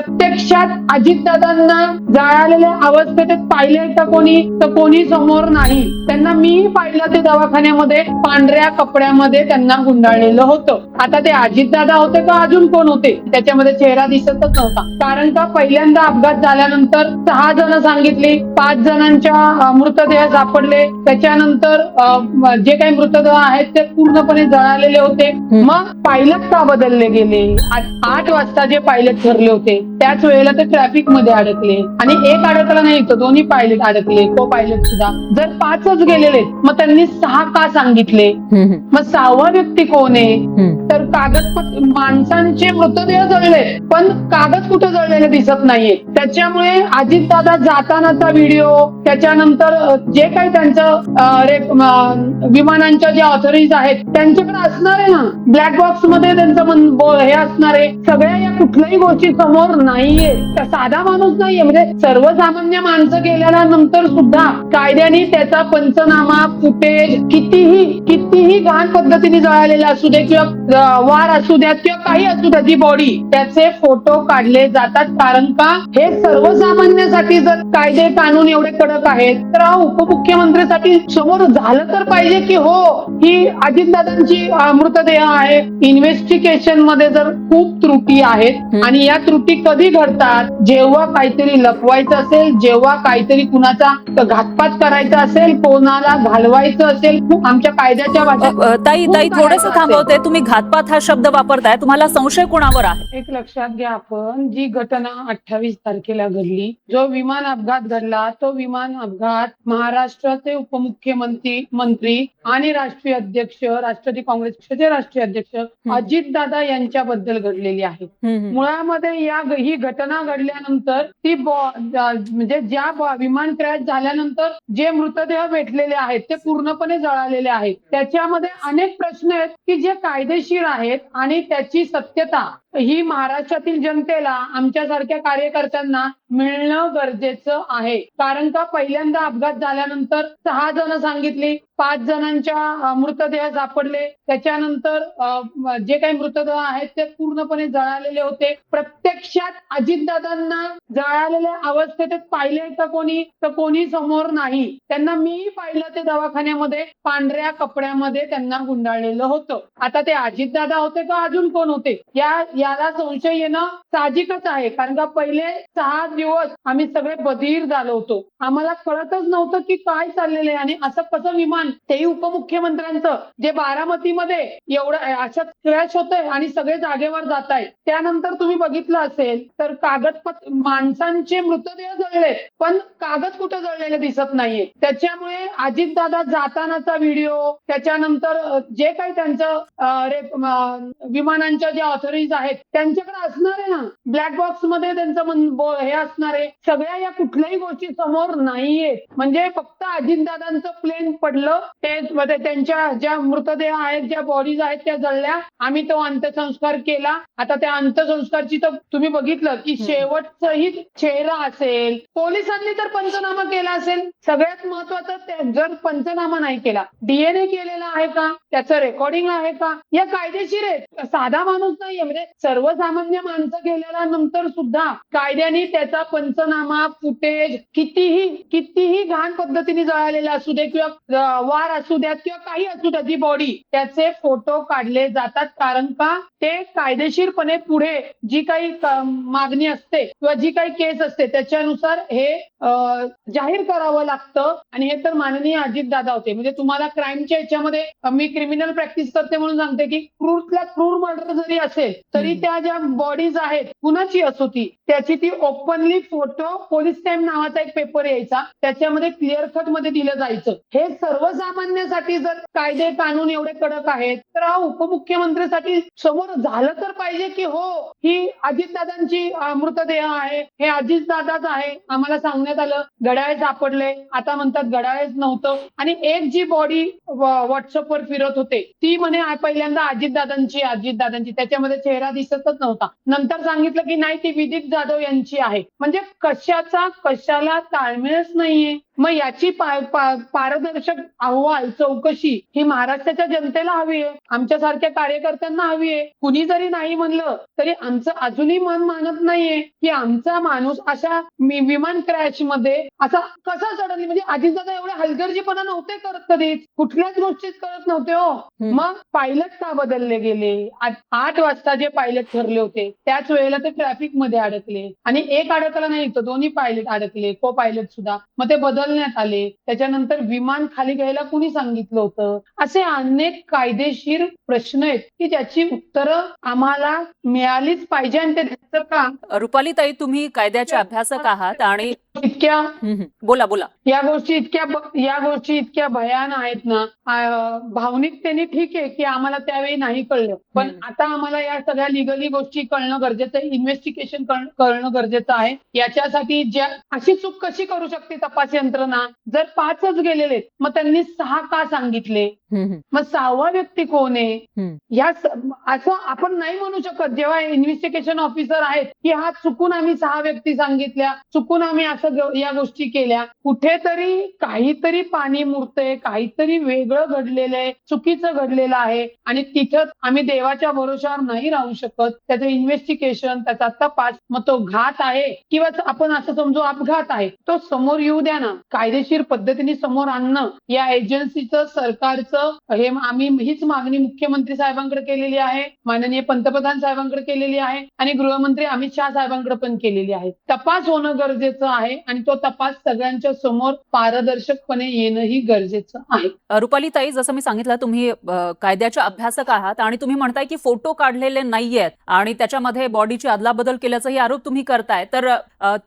प्रत्यक्षात अजितदादांना जळालेल्या अवस्थेत पाहिले का कोणी? तर कोणी समोर नाही. त्यांना मी पाहिलं ते दवाखान्यामध्ये पांढऱ्या कपड्यामध्ये त्यांना गुंडाळलेलं होतं. आता ते अजितदादा होते का अजून कोण होते? त्याच्यामध्ये चेहरा दिसतच नव्हता. कारण का पहिल्यांदा अपघात झाल्यानंतर सहा जण सांगितले पाच जणांच्या मृतदेह सापडले. त्याच्यानंतर जे काही मृतदेह आहेत ते पूर्णपणे जळालेले होते. मग पायलट का बदलले गेले? आठ वाजता जे पायलट ठरले होते. त्याच वेळेला ते ट्रॅफिकमध्ये अडकले. आणि एक अडकला नाही तर दोन्ही पायलट अडकले को पायलट सुद्धा. जर पाचच गेलेले मग त्यांनी सहा का सांगितले? मग सहावा व्यक्ती कोण आहे. तर कागदपत्र माणसांचे मृतदेह जळले पण कागद कुठे जळलेले दिसत नाहीये. त्याच्यामुळे अजितदादा जातानाचा व्हिडिओ त्याच्यानंतर जे काही त्यांचं विमानांच्या ज्या ऑथॉरिटीज आहेत त्यांच्याकडे असणार आहे ना? ब्लॅक बॉक्समध्ये त्यांचं हे असणार आहे. सगळ्या या कुठल्याही गोष्टी समोर नाहीये. साधा माणूस नाहीये. म्हणजे सर्वसामान्य माणसं गेल्यानंतर सुद्धा कायद्याने त्याचा पंचनामा फुटेज कितीही कितीही घाण पद्धतीने जळालेला असू दे किंवा वार असू द्यात किंवा काही असू द्या ती बॉडी त्याचे फोटो काढले जातात. कारण का? हे सर्वसामान्यासाठी जर कायदे कानून एवढे कडक आहेत तर हा उपमुख्यमंत्र्यांसाठी समोर झालं तर पाहिजे की हो ही अजितदादांची मृतदेह आहे. इन्व्हेस्टिगेशनमध्ये जर खूप त्रुटी आहेत. आणि या त्रुटी कधी घडतात जेव्हा काहीतरी लपवायचं असेल जेव्हा काहीतरी कुणाचा घातपात करायचा असेल कोणाला घालवायचं असेल खूप आमच्या कायद्याच्या भाषेत ताई ताई थोडस. थांबवते. तुम्ही घातपात हा शब्द वापरताय. तुम्हाला संशय कोणावर आहे? एक लक्षात घ्या आपण जी घटना अठ्ठावीस तारखेला घडली जो विमान अपघात घडला तो विमान अपघात महाराष्ट्राचे उपमुख्यमंत्री मंत्री आणि राष्ट्रीय अध्यक्ष राष्ट्रवादी काँग्रेस पक्षाचे राष्ट्रीय अध्यक्ष अजितदादा यांच्याबद्दल घडलेली आहे. मुळामध्ये या ही घटना घडल्यानंतर ती म्हणजे ज्या विमान क्रॅश झाल्यानंतर जे मृतदेह भेटलेले आहेत ते पूर्णपणे जळालेले आहेत. त्याच्यामध्ये अनेक प्रश्न आहेत की जे कायदेशीर आहेत आणि त्याची सत्यता ही महाराष्ट्रातील जनतेला आमच्यासारख्या कार्यकर्त्यांना मिळणं गरजेचं आहे. कारण का पहिल्यांदा अपघात झाल्यानंतर सहा जण सांगितली पाच जणांच्या मृतदेह सापडले. त्याच्यानंतर जे काही मृतदेह आहेत ते पूर्णपणे जळालेले होते. प्रत्यक्षात अजितदादांना जळालेल्या अवस्थेत पाहिले का कोणी? तर कोणी समोर नाही. त्यांना मी पाहिलं ते दवाखान्यामध्ये पांढऱ्या कपड्यामध्ये त्यांना गुंडाळलेलं होतं. आता ते अजितदादा होते का अजून कोण होते? या याला संशय येणं साहजिकच आहे. कारण का पहिले सहा दिवस आम्ही सगळे बधीर झालो होतो. आम्हाला कळतच नव्हतं की काय चाललेलं आहे आणि असं कसं विमान तेही उपमुख्यमंत्र्यांचं जे बारामतीमध्ये एवढं अशा क्रॅश होतंय आणि सगळे जागेवर जात आहे त्यानंतर तुम्ही बघितलं असेल तर कागदपत्र माणसांचे मृतदेह जळले पण कागद कुठे जळलेले दिसत नाहीये. त्याच्यामुळे अजितदादा जातानाचा व्हिडिओ त्याच्यानंतर जे काही त्यांचं विमानांच्या ज्या ऑथॉरिटीज आहेत त्यांच्याकडे असणार आहे ना. ब्लॅक बॉक्समध्ये त्यांचं हे असणार आहे. सगळ्या या कुठल्याही गोष्टी समोर नाहीये म्हणजे फक्त अजितदादांचं प्लेन पडलं. ते मध्ये त्यांच्या ज्या मृतदेह आहेत ज्या बॉडीज आहेत त्या जळल्या. आम्ही तो अंत्यसंस्कार केला. आता त्या अंत्यसंस्कारची तर तुम्ही बघितलं की शेवटचंही चेहरा असेल. पोलिसांनी तर पंचनामा केला असेल. सगळ्यात महत्वाचं ते जर पंचनामा नाही केला डीएनए केलेला आहे का? त्याचं रेकॉर्डिंग आहे का? या कायदेशीर आहेत. साधा माणूस नाहीये. म्हणजे सर्वसामान्य माणसं गेल्यानंतर सुद्धा कायद्याने त्याचा पंचनामा फुटेज कितीही कितीही घाण पद्धतीने जळालेला असू दे किंवा वार असू द्यात किंवा काही असू द्या ती बॉडी त्याचे फोटो काढले जातात. कारण का? ते कायदेशीरपणे पुढे जी काही मागणी असते किंवा जी काही केस असते त्याच्यानुसार हे जाहीर करावं लागतं. आणि हे तर माननीय अजितदादा होते. म्हणजे तुम्हाला क्राईमच्या याच्यामध्ये मी क्रिमिनल प्रॅक्टिस करते म्हणून सांगते की क्रूरला क्रूर मर्डर जरी असेल तरी त्या ज्या बॉडीज आहेत कुणाची असो ती? त्याची ती ओपनली फोटो पोलीस टाइम नावाचा एक पेपर यायचा. त्याच्यामध्ये क्लिअर कटमध्ये दिलं जायचं. हे सर्वसामान्यासाठी जर कायदे कानून एवढे कडक आहेत तर हा उपमुख्यमंत्र्यांसाठी समोर झालं तर पाहिजे की हो ही अजितदादांची मृतदेह आहे हे अजितदादाच आहे. आम्हाला सांगण्यात आलं घड्याळ सापडले. आता म्हणतात घड्याळच नव्हतं. आणि एक जी बॉडी व्हॉट्सअपवर फिरत होते ती म्हणे पहिल्यांदा अजितदादांची अजितदादांची. त्याच्यामध्ये चेहरा दिसतच नव्हता. नंतर सांगितलं की नाही ती विधिक जाधव यांची आहे. म्हणजे कशाचा कशाला ताळमेळच नाहीये. मग याची पारदर्शक अहवाल चौकशी ही महाराष्ट्राच्या जनतेला हवी आहे. आमच्यासारख्या कार्यकर्त्यांना हवी आहे. कुणी जरी नाही म्हणलं तरी आमचं अजूनही मन मानत नाहीये की आमचा माणूस अशा विमान क्रॅशमध्ये असा कसा सडनली म्हणजे अजितदादा एवढे हलगर्जीपणा नव्हते करत कधीच. कुठल्याच गोष्टीत करत नव्हते हो. मग पायलट का बदलले गेले? आठ वाजता जे पायलट ठरले होते त्याच वेळेला ते ट्रॅफिकमध्ये अडकले. आणि एक अडकला नाही तर दोन्ही पायलट अडकले को पायलट सुद्धा. मग ते बदलण्यात आले. त्याच्यानंतर विमान खाली घ्यायला कुणी सांगितलं होतं? असे अनेक कायदेशीर प्रश्न आहेत की ज्याची उत्तरं आम्हाला मिळालीच पाहिजे आणि ते द्यायचं का? रुपाली ताई तुम्ही कायद्याचे अभ्यासक आहात आणि इतक्या. बोला बोला. या गोष्टी इतक्या या गोष्टी इतक्या भयान आहेत ना भावनिकतेने ठीक आहे की आम्हाला त्यावेळी नाही कळलं. पण. आता आम्हाला या सगळ्या लिगली गोष्टी कळणं गरजेचं आहे इन्व्हेस्टिगेशन कळणं गरजेचं आहे. याच्यासाठी ज्या अशी चूक कशी करू शकते तपास यंत्रणा जर पाचच गेलेले मग त्यांनी सहा का सांगितले? मग सहावा व्यक्ती कोण आहे. या असं आपण नाही म्हणू शकत. जेव्हा इन्व्हेस्टिगेशन ऑफिसर आहेत की हा चुकून आम्ही सहा व्यक्ती सांगितल्या चुकून आम्ही असं या गोष्टी केल्या कुठेतरी काहीतरी पाणी मुरतंय काहीतरी वेगळं घडलेलं आहे चुकीचं घडलेलं आहे आणि तिथं आम्ही देवाच्या भरोशावर नाही राहू शकत. त्याचं इन्व्हेस्टिगेशन त्याचा तपास मग तो घात आहे किंवा आपण असं समजू अपघात आहे तो समोर येऊ द्या ना. कायदेशीर पद्धतीने समोर आणणं या एजन्सीचं सरकारचं हे आम्ही हीच मागणी मुख्यमंत्री साहेबांकडे केलेली आहे. माननीय पंतप्रधान साहेबांकडे केलेली आहे. आणि गृहमंत्री अमित शहा साहेबांकडे पण केलेली आहे. तपास होणं गरजेचं आहे आणि तो तपास सगळ्यांच्या समोर पारदर्शकपणे येणंही गरजेचं आहे. रुपाली ताई जसं मी सांगितलं तुम्ही कायद्याच्या अभ्यासक आहात आणि तुम्ही म्हणताय की फोटो काढलेले नाहीयेत आणि त्याच्यामध्ये बॉडीची अदलाबदल केल्याचाही आरोप तुम्ही करताय. तर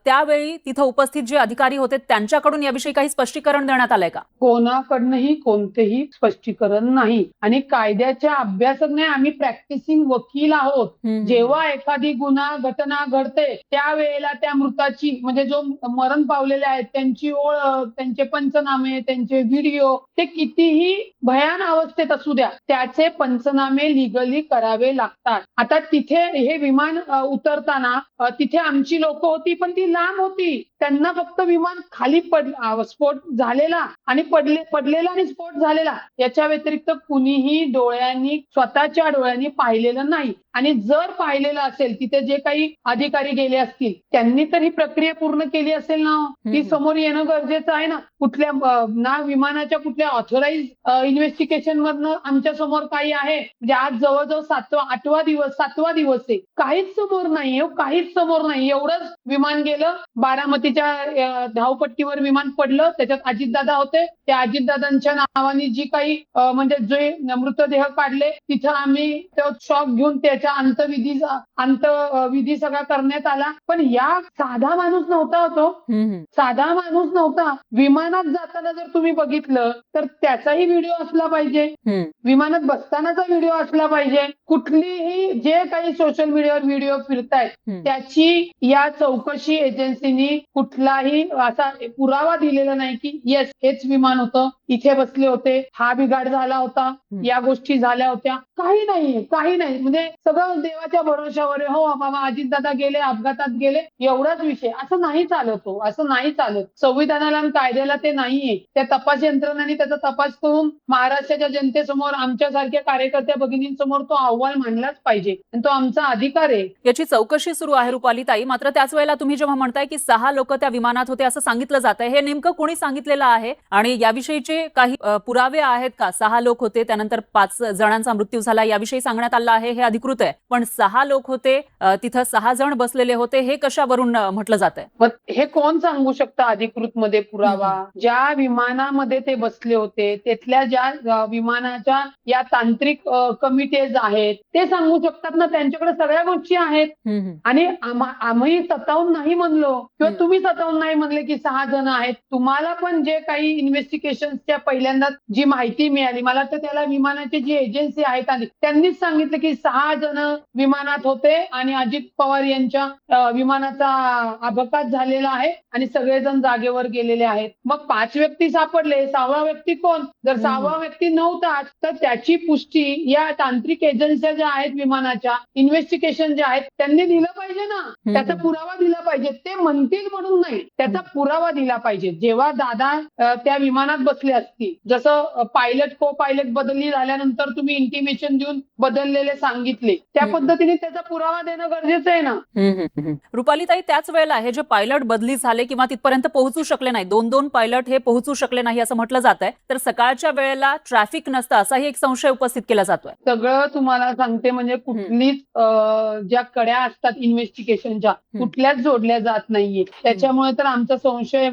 त्यावेळी तिथं उपस्थित जे अधिकारी होते त्यांच्याकडून याविषयी काही स्पष्टीकरण देण्यात आलंय का? कोणाकडनंही कोणतेही स्पष्टीकरण नाही. आणि कायद्याच्या अभ्यासक नाही आम्ही प्रॅक्टिसिंग वकील आहोत. जेव्हा एखादी गुन्हा घटना घडते त्यावेळेला त्या मृताची म्हणजे जो मरण पावलेले आहेत त्यांची ओळख त्यांचे पंचनामे त्यांचे व्हिडिओ ते कितीही भयान अवस्थेत असू द्या त्याचे पंचनामे लिगली करावे लागतात. आता तिथे हे विमान उतरताना तिथे आमची लोक होती पण ती लांब होती. त्यांना फक्त विमान खाली पड स्फोट झालेला आणि पडले पडलेला आणि स्फोट झालेला याच्या व्यतिरिक्त कुणीही डोळ्यांनी स्वतःच्या डोळ्यांनी पाहिलेलं नाही आणि जर पाहिलेलं असेल तिथे जे काही अधिकारी गेले असतील त्यांनी तर ही प्रक्रिया पूर्ण केली असेल ना. ती. समोर येणं गरजेचं आहे ना कुठल्या ना विमानाच्या कुठल्या ऑथोराईज इन्व्हेस्टिगेशन मधनं आमच्यासमोर काही आहे? म्हणजे आज जवळजवळ सातवा आठवा दिवस सातवा दिवस आहे. काहीच समोर नाही हो, काहीच समोर नाही एवढंच विमान गेलं बारामतीच्या धावपट्टीवर विमान पडलं. त्याच्यात अजितदादा होते. त्या अजितदादांच्या नावाने जी काही म्हणजे जे मृतदेह काढले तिथं आम्ही तो शॉक घेऊन त्याच्या अंतविधी अंतविधी सगळा करण्यात आला. पण या साधा माणूस नव्हता होतो. साधा माणूस नव्हता. विमानात जाताना जर तुम्ही बघितलं तर त्याचाही व्हिडिओ असला पाहिजे. विमानात बसतानाचा व्हिडिओ असला पाहिजे. कुठलीही जे काही सोशल मीडियावर व्हिडिओ फिरतायत. त्याची या चौकशी एजन्सीनी कुठलाही असा पुरावा दिलेला नाही की येस हेच विमान होतं इथे बसले होते हा बिघाड झाला होता या गोष्टी झाल्या होत्या. काही नाही काही नाही. म्हणजे सगळं देवाच्या भरोशावर. हो बाबा अजितदादा गेले अपघातात गेले एवढाच विषय. असं नाही चालत हो असं नाही चालत. संविधानाला आणि कायद्याला ते नाहीये. त्या तपास यंत्रणांनी त्याचा तपास करून महाराष्ट्राच्या जनतेसमोर आमच्यासारख्या कार्यकर्त्या भगिनींसमोर तो अहवाल मांडलाच पाहिजे. आणि तो आमचा अधिकार आहे. याची चौकशी सुरू आहे रुपाली ताई. मात्र त्याच वेळेला तुम्ही जेव्हा म्हणताय की सहा लोक त्या विमानात होते असं सांगितलं जात आहे. हे नेमकं कोणी सांगितलेलं आहे? आणि याविषयीचे काही पुरावे आहेत का? सहा लोक होते त्यानंतर पाच जणांचा मृत्यू झाला याविषयी सांगण्यात आलं आहे हे अधिकृत आहे. पण सहा लोक होते तिथं सहा जण बसलेले होते हे कशावरून म्हटलं जात आहे? हे कोण सांगू शकतं अधिकृत मध्ये पुरावा? ज्या विमानामध्ये ते बसले होते तिथल्या ज्या विमानाच्या या तांत्रिक कमिटीज आहेत ते सांगू शकतात ना त्यांच्याकडे सगळ्या गोष्टी आहेत. आणि आम्हा- सतावून नाही म्हणलो किंवा. तुम्ही सतावून नाही म्हणले की सहा जण आहेत तुम्हाला पण जे काही इन्व्हेस्टिगेशनच्या पहिल्यांदा जी माहिती मिळाली मला वाटतं त्याला विमानाची जी एजन्सी आहेत आली त्यांनीच सांगितलं की सहा जण विमानात होते आणि अजित पवार यांच्या विमानाचा अपघात झालेला आहे आणि सगळेजण जागेवर गेलेले आहेत. मग पाच व्यक्ती सापडले सहावा व्यक्ती कोण? जर सहावा व्यक्ती नव्हताच तर त्याची पुष्टी या तांत्रिक एजन्स्या ज्या आहेत विमानाच्या इन्व्हेस्टिगेशन जे आहेत त्यांनी दिलं पाहिजे ना. त्याचा पुरावा दिला पाहिजे. ते म्हणतील म्हणून नाही. त्याचा पुरावा दिला पाहिजे. जेव्हा दादा त्या विमानात बसले असतील जसं पायलट को पायलट बदली झाल्यानंतर तुम्ही इंटिमेशन देऊन बदललेले सांगितले त्या. पद्धतीने त्याचा पुरावा देणं गरजेचं आहे ना. रुपाली ताई त्याच वेळेला हे जे पायलट बदली झाले किंवा तिथपर्यंत पोहोचू शकले नाही दोन दोन पायलट हे पोहोचू शकले नाही असं म्हटलं जात आहे तर सकाळच्या वेळेला ट्रॅफिक नसतं असाही एक संशय उपस्थित केला जातोय. सगळं तुम्हाला सांगते म्हणजे कुठलीच ज्या कड्या असतात इन्व्हेस्टिगेशनच्या कुठल्याच जोडल्या जात नाहीये. त्याच्यामुळे तर आमचा संशय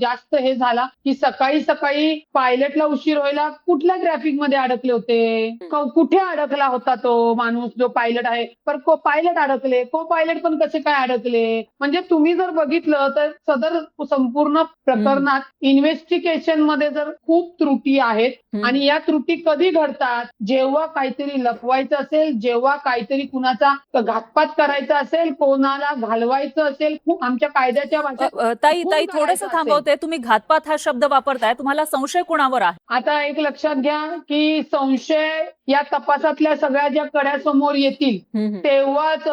जास्त हे झाला की सकाळी सकाळी पायलटला उशीर व्हायला कुठल्या ट्रॅफिकमध्ये अडकले होते? कुठे अडकला होता तो माणूस जो पायलट आहे? पर को पायलट अडकले को पायलट पण कसे काय अडकले? म्हणजे तुम्ही जर बघितलं तर सदर संपूर्ण प्रकरणात इन्व्हेस्टिगेशनमध्ये जर खूप त्रुटी आहेत. आणि या त्रुटी कधी घडतात जेव्हा काहीतरी लपवायचं असेल जेव्हा काहीतरी कुणाचा घातपात करायचा असेल कोणाला घालवायचं असेल खूप आमच्या कायद्याच्या भाषेत ताई ताई थोडंसं. थांबवते. तुम्ही घातपात हा शब्द वापरताय. तुम्हाला संशय कुणावर आहे? आता एक लक्षात घ्या की संशय या तपासातल्या सगळ्या ज्या कड्या समोर येतील तेव्हाच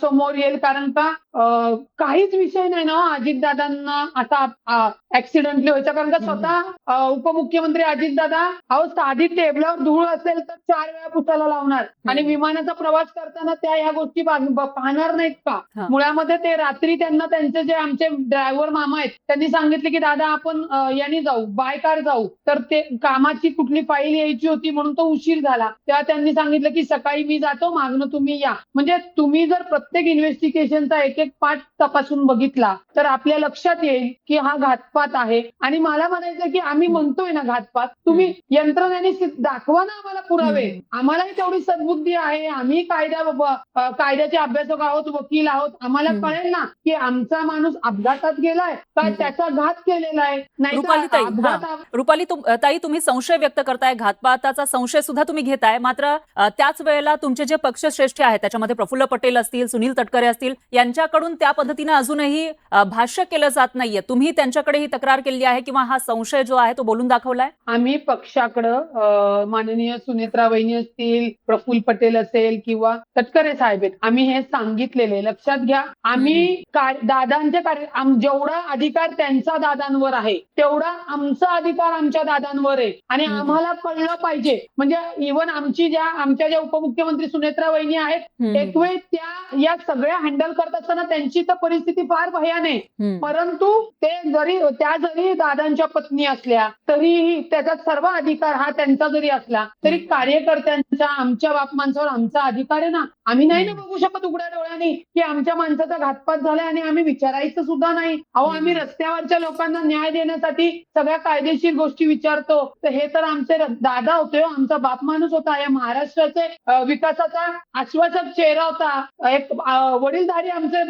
समोर येईल. कारण का? काहीच विषय नाही ना अजितदादांना असा ऍक्सिडेंटली व्हायचा कारण का. स्वतः उपमुख्यमंत्री अजितदादा अहो साधी टेबलावर धूळ असेल तर चार वेळा पुसायला लावणार आणि. विमानाचा प्रवास करताना त्या या गोष्टी पाहणार नाहीत का. मुळामध्ये ते रात्री त्यांना त्यांचे जे आमचे ड्रायव्हर मामा आहेत त्यांनी सांगितले की दादा आपण याने जाऊ बाय कार जाऊ तर ते कामाची कुठली फाईल यायची होती म्हणून तो उशीर झाला तेव्हा त्यांनी सांगितलं की सकाळी मी जातो मागणं तुम्ही या म्हणजे तुम्ही जर प्रत्येक इन्व्हेस्टिगेशनचा एक एक पार्ट तपासून बघितला तर आपल्या लक्षात येईल की हा घातपात आहे आणि मला म्हणायचं की आम्ही म्हणतोय ना घातपात तुम्ही यंत्रणेने दाखवा ना आम्हाला पुरावे. आम्हालाही तेवढी सद्बुद्धी आहे. आम्ही कायद्या कायद्याचे अभ्यासक आहोत वकील आहोत. आम्हाला. कळेल ना की आमचा माणूस अपघातात गेलाय का. त्याचा घात केलेला आहे? नाही रुपाली ताई, तुम्ही संशय व्यक्त करताय घातपाताचा संशय सुद्धा तुम्ही घेताय. मात्र त्याच वेळेला तुमचे जे पक्षश्रेष्ठी आहेत त्याच्यामध्ये प्रफुल्ल पटेल असतील सुनील तटकरे असतील यांच्याकडून त्या पद्धतीने अजूनही भाष्य केलं जात नाहीये. तुम्ही त्यांच्याकडे ही तक्रार केली आहे किंवा हा संशय जो आहे तो बोलून दाखवलाय आम्ही पक्षाकडं माननीय सुनेत्रा वहिनी असतील प्रफुल्ल पटेल असेल किंवा तटकरे साहेब आहेत आम्ही हे सांगितलेले लक्षात घ्या आम्ही दादांचे कार्य आम- जेवढा अधिकार त्यांचा दादांवर आहे तेवढा आमचा अधिकार आमच्या दादांवर आहे आणि. आम्हाला कळलं पाहिजे म्हणजे इव्हन आमची ज्या आमच्या ज्या उपमुख्यमंत्री सुनेत्रा वहिनी आहेत. एक वेळ त्या या सगळ्या हँडल करत असताना त्यांची तर परिस्थिती फार भयान आहे. परंतु ते जरी त्या जरी दादांच्या पत्नी असल्या तरीही त्याचा सर्व अधिकार हा त्यांचा जरी असला तरी. कार्यकर्त्यांचा आमच्या बाप माणसावर आमचा अधिकार आहे ना. आम्ही नाही ना. बघू शकत उघड्या डोळ्यांनी की आमच्या माणसाचा घातपात झालाय आणि आम्ही विचारायचं सुद्धा नाही. अहो आम्ही. रस्त्यावरच्या लोकांना न्याय देण्यासाठी सगळ्या कायदेशीर गोष्टी विचारतो. तर हे तर आमचे दादा होते हो, आमचा बाप माणूस होता. या महाराष्ट्राचे विकासाचा आश्वासक चेहरा होता. एक वडीलधारी आमचे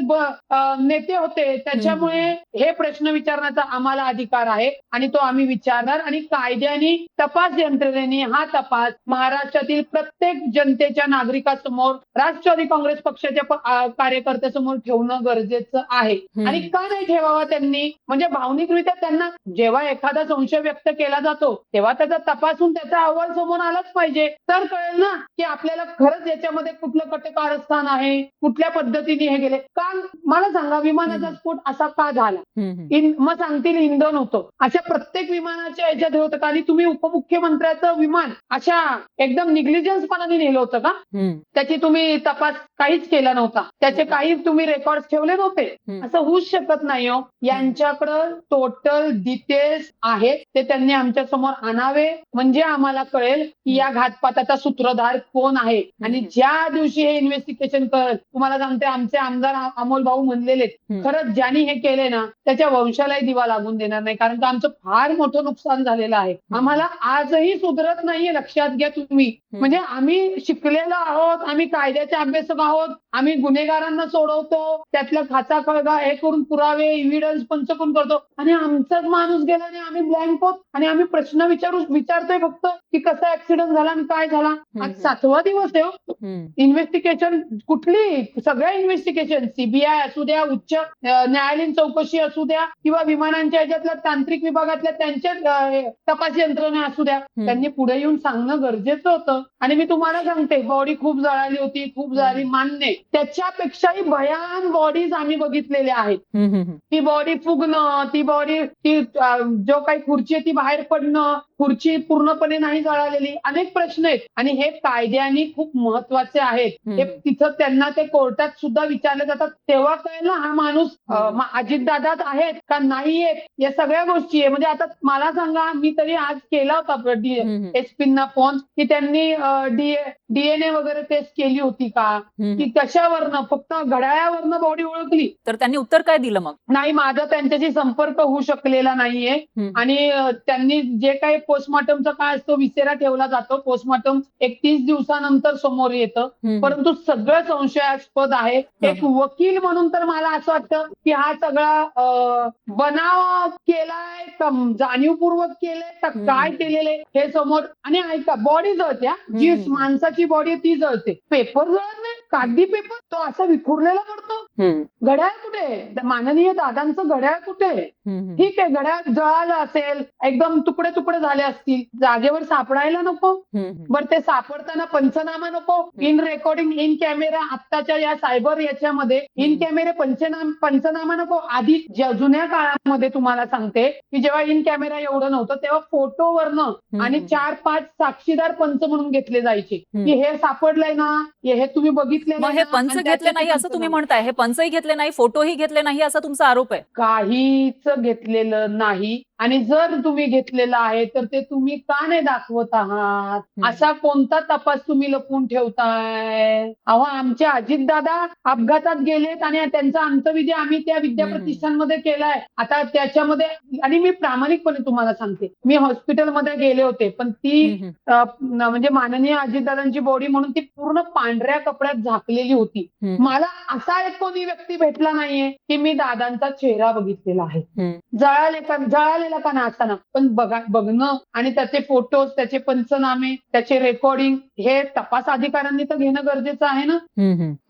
नेते होते. त्याच्यामुळे हे प्रश्न विचारण्याचा आम्हाला अधिकार आहे आणि तो आम्ही विचारणार आणि कायद्याने तपास यंत्रणेने हा तपास महाराष्ट्रातील प्रत्येक जनतेच्या नागरिकासमोर राष्ट्रवादी काँग्रेस पक्षाच्या कार्यकर्त्यासमोर ठेवणं गरजेचं आहे. आणि का नाही ठेवावा त्यांनी? म्हणजे भावनिकरित्या त्यांना जेव्हा एखादा संशय व्यक्त केला जातो तेव्हा त्याचा तपासून त्याचा अहवाल समोर आलाच पाहिजे. तर कळेल ना की आपल्याला खरंच याच्यामध्ये कुठलं कटकारस्थान आहे कुठल्या पद्धतीने हे गेले. का मला सांगा विमानाचा. स्फोट असा का झाला? मग सांगतील इंधन होतं. अशा प्रत्येक विमानाच्या याच्यात होतं. का आणि तुम्ही उपमुख्यमंत्र्याचं विमान अशा एकदम निग्लिजन्सपणाने नेलं होतं का. त्याची तुम्ही तपास काहीच केला नव्हता. त्याचे काही तुम्ही रेकॉर्ड ठेवले नव्हते. असं होऊच शकत नाही हो. यांच्याकडं टोटल डिटेल्स आहेत. ते त्यांनी आमच्यासमोर आणावे. म्हणजे आम्हाला कळेल की या घातपाताचा सूत्रधार कोण आहे? आणि. ज्या दिवशी हे इन्व्हेस्टिगेशन करेल तुम्हाला सांगते आमचे आमदार अमोल भाऊ म्हणलेले. खरंच ज्यांनी हे केले ना त्याच्या वंशालाही दिवा लागून देणार नाही. कारण का आमचं फार मोठं नुकसान झालेलं आहे. आम्हाला आजही सुधरत नाहीये लक्षात घ्या तुम्ही. म्हणजे आम्ही शिकलेलो आहोत आम्ही कायद्याचे अभ्यासक आहोत आम्ही गुन्हेगारांना सोडवतो त्यातल्या खाचा कळगा हे करून पुरावे इव्हिडन्स पंचकून करतो. आणि आमचाच माणूस गेला आणि आम्ही ब्लँक होत आणि आम्ही प्रश्न विचारू विचारतोय फक्त की कसा ऍक्सिडेंट झाला आणि काय झाला. आज. सातवा दिवस आहे हो. इन्व्हेस्टिगेशन कुठली? सगळ्या इन्व्हेस्टिगेशन सीबीआय असू द्या उच्च न्यायालयीन चौकशी असू द्या किंवा विमानांच्या ह्याच्यातल्या तांत्रिक विभागातल्या त्यांच्या तपास यंत्रणा असू द्या त्यांनी पुढे येऊन सांगणं गरजेचं होतं आणि मी तुम्हाला सांगते बॉडी खूप जळाली होती खूप जळाली मान्य. त्याच्यापेक्षाही भयान बॉडीज आम्ही बघितलेल्या आहेत. ती बॉडी फुगणं ती बॉडी ती जो काही खुर्ची ती बाहेर पडणं खुर्ची पूर्णपणे नाही जळालेली. अनेक प्रश्न आहेत. आणि हे कायद्याने खूप महत्त्वाचे आहेत. हे. तिथं त्यांना ते कोर्टात सुद्धा विचारले जातात तेव्हा कळलं हा माणूस हम्म. अजित दादात आहेत का नाही आहेत या सगळ्या गोष्टी आहे. म्हणजे आता मला सांगा मी तरी आज केला होता. एसपींना फोन की त्यांनी डीएनए वगैरे टेस्ट केली होती का. की कशावरनं? फक्त घड्याळावरनं बॉडी ओळखली. तर त्यांनी उत्तर काय दिलं मग? नाही माझा त्यांच्याशी संपर्क होऊ शकलेला नाहीये. आणि त्यांनी जे काही पोस्टमॉर्टमचा काय असतो विसेरा ठेवला जातो पोस्टमॉर्टम एक तीस दिवसानंतर समोर येतं. परंतु सगळं संशयास्पद आहे एक वकील म्हणून तर मला असं वाटतं की हा सगळा बनाव केलाय जाणीवपूर्वक केलंय हम्म. काय केलेलं आहे हे समोर आणि ऐका बॉडी जळते हा. जी. माणसाची बॉडी ती जळते पेपर जळत नाही कागदी पेपर तो असा विखुरलेला पडतो. घड्याळ कुठे आहे? माननीय दादांचं घड्याळ कुठे. ठीक आहे घड्याळ जळालं असेल एकदम तुकडे तुकडे झाले असतील जागेवर सापडायला नको. बरं ते सापडताना पंचनामा नको. इन रेकॉर्डिंग इन कॅमेरा आत्ताच्या या सायबर याच्यामध्ये इन कॅमेरे पंचनामा पंचनामा नको. आधी ज्या जुन्या काळामध्ये तुम्हाला सांगते की जेव्हा इन कॅमेरा एवढं नव्हतं तेव्हा फोटोवरनं आणि चार पाच साक्षीदार पंच म्हणून घेतले जायचे. की हे सापडलंय ना हे तुम्ही बघितले मग हे पंच घेतले नाही असं तुम्ही म्हणताय? हे माणसंही घेतले नाही फोटोही घेतले नाही असा तुमचा आरोप आहे? काहीच घेतलेलं नाही. आणि जर तुम्ही घेतलेलं आहे तर ते तुम्ही का नाही दाखवत आहात. असा कोणता तपास तुम्ही लपवून ठेवताय अहो आमचे अजितदादा अपघातात गेलेत आणि त्यांचा अंतविधी आम्ही त्या विद्या. प्रतिष्ठानमध्ये केलाय आता त्याच्यामध्ये आणि मी प्रामाणिकपणे तुम्हाला सांगते मी हॉस्पिटलमध्ये गेले होते पण ती म्हणजे माननीय अजितदादांची बॉडी म्हणून ती पूर्ण पांढऱ्या कपड्यात झाकलेली होती. मला असा एक कोणी व्यक्ती भेटला नाहीये की मी दादांचा चेहरा बघितलेला आहे हम्म. जळाले का जळालेला का नसताना पण बघा बघणं आणि त्याचे फोटोज त्याचे पंचनामे त्याचे रेकॉर्डिंग हे तपास अधिकाऱ्यांनी तर घेणं गरजेचं आहे ना.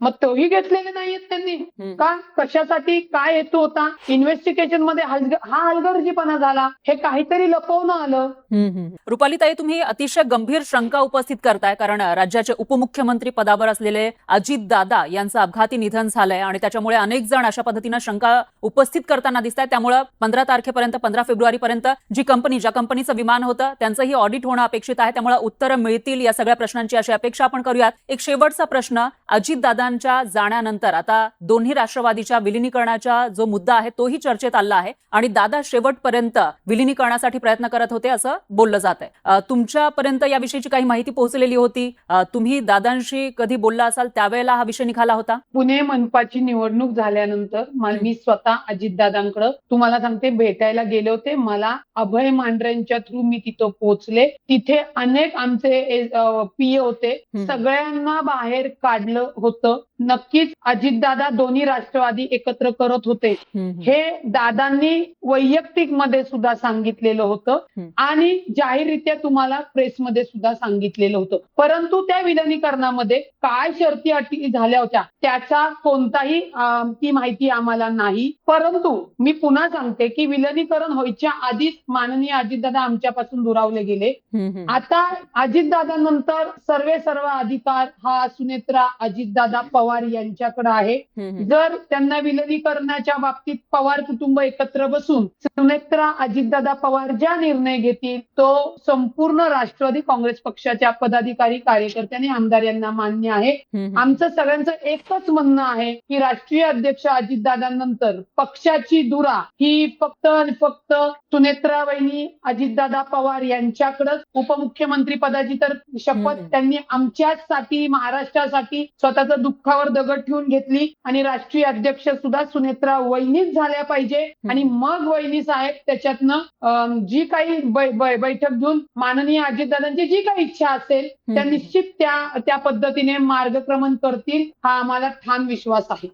मग तोही घेतलेले नाहीयेत त्यांनी. का? कशासाठी? काय हेतू होता? इन्व्हेस्टिगेशनमध्ये हा हलगर्जीपणा झाला. हे काहीतरी लपवणं आलं. हम्म. रुपालीताई तुम्ही अतिशय गंभीर शंका उपस्थित करताय. कारण राज्याचे उपमुख्यमंत्री पदावर असलेले अजित दादा यांचं अपघाती निधन झालंय आणि त्याच्यामुळे अनेक जण अशा पद्धतीनं शंका उपस्थित करताना दिसत आहेत त्यामुळे पंधरा तारखेपर्यंत पंधरा फेब्रुवारीपर्यंत जी कंपनी ज्या कंपनीचं विमान होतं त्यांचंही ऑडिट होणं अपेक्षित आहे. त्यामुळे उत्तरं मिळतील या सगळ्या प्रश्नांची अशी अपेक्षा आपण करूयात. एक शेवटचा प्रश्न अजित दादांच्या जाण्यानंतर आता दोन्ही राष्ट्रवादीच्या विलिनीकरणाचा जो मुद्दा आहे तोही चर्चेत आला आहे आणि दादा शेवटपर्यंत विलिनीकरणासाठी प्रयत्न करत होते असं बोललं जात आहे तुमच्यापर्यंत याविषयीची काही माहिती पोहोचलेली होती. तुम्ही दादांशी कधी बोलला असाल त्यावेळेला हा विषय निघाला होता? पुणे मनपाची निवडणूक झाल्यानंतर मी स्वतः अजितदादांकडं तुम्हाला सांगते भेटायला गेले होते मला अभय मांढरेंच्या थ्रू मी तिथं पोहोचले. तिथे अनेक आमचे पीए होते. सगळ्यांना बाहेर काढलं होतं. नक्कीच अजितदादा दोन्ही राष्ट्रवादी एकत्र करत होते. हे दादांनी वैयक्तिकमध्ये सुद्धा सांगितलेलं होतं. आणि जाहीररित्या तुम्हाला प्रेसमध्ये सुद्धा सांगितलेलं होतं. परंतु त्या विलनीकरणामध्ये काय शर्ती अटी झाल्या होत्या त्याचा कोणताही ती माहिती आम्हाला नाही. परंतु मी पुन्हा सांगते की विलनीकरण व्हायच्या आधीच माननीय अजितदादा आमच्यापासून दुरावले गेले. आता अजितदादानंतर सर्वे सर्व अधिकार हा सुनेत्रा अजितदादा पवार यांच्याकडे आहे. जर त्यांना विलनीकरणाच्या बाबतीत पवार कुटुंब एकत्र बसून सुनेत्रा अजितदादा पवार ज्या निर्णय घेतील तो संपूर्ण राष्ट्रवादी काँग्रेस पक्षाच्या पदाधिकारी कार्यकर्ते आणि आमदार यांना मान्य आहे. आमचं सगळ्यांचं एकच म्हणणं आहे की राष्ट्रीय अध्यक्ष अजितदादांनंतर पक्षाची दुरा ही फक्त आणि फक्त सुनेत्रा वहिनी अजितदादा पवार यांच्याकडेच उपमुख्यमंत्री पदाची तर शपथ. त्यांनी आमच्यासाठी महाराष्ट्रासाठी स्वतःच्या दुःखावर दगड ठेवून घेतली आणि राष्ट्रीय अध्यक्ष सुद्धा सुनेत्रा वहिनीच झाल्या पाहिजे. आणि मग वहिनी साहेब त्याच्यातनं जी काही बैठक घेऊन माननीय अजितदादांची जी काही इच्छा असेल त्या निश्चित त्या त्या पद्धतीने मार्गक्रमण करतील हा आम्हाला ठाम विश्वास आहे.